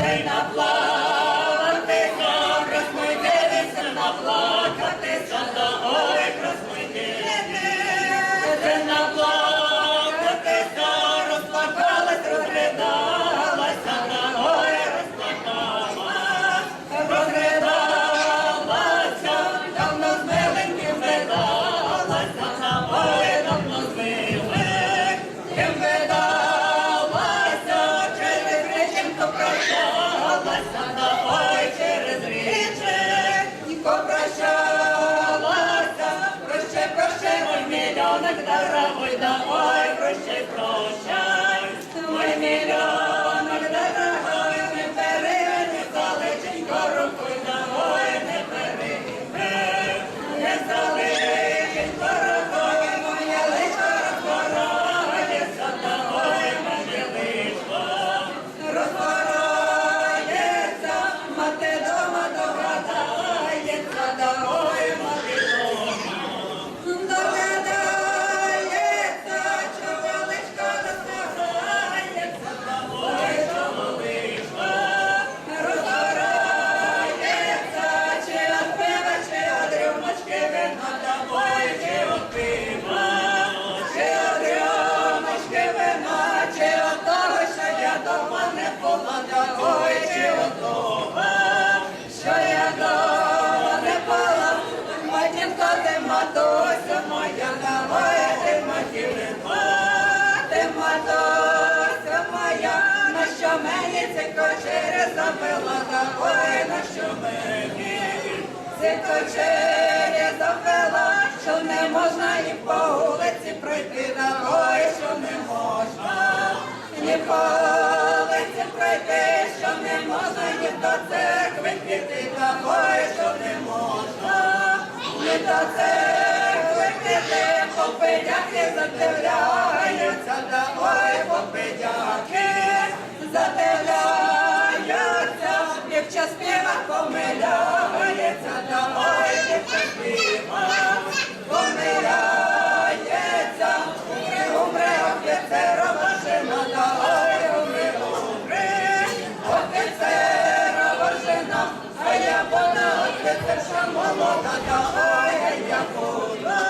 chain of love. Ой, здоровой, давай. дівка, ти матуся моя, давай ти матірина, ти матуся моя, на що мені ця кочеря забила, давай на що мені ця кочеря забила, що не можна і по вулиці пройти, давай, що не можна, ні по вулиці пройти. попидяки задивляються, да ой, попидяки задивляються, дівча співа помиляється, та ой, дівча співа помиляється, умри, умри, офіцера машина, да ой, умри, умри, офіцера машина, а я вона офіцерша молода, та ой, я буду.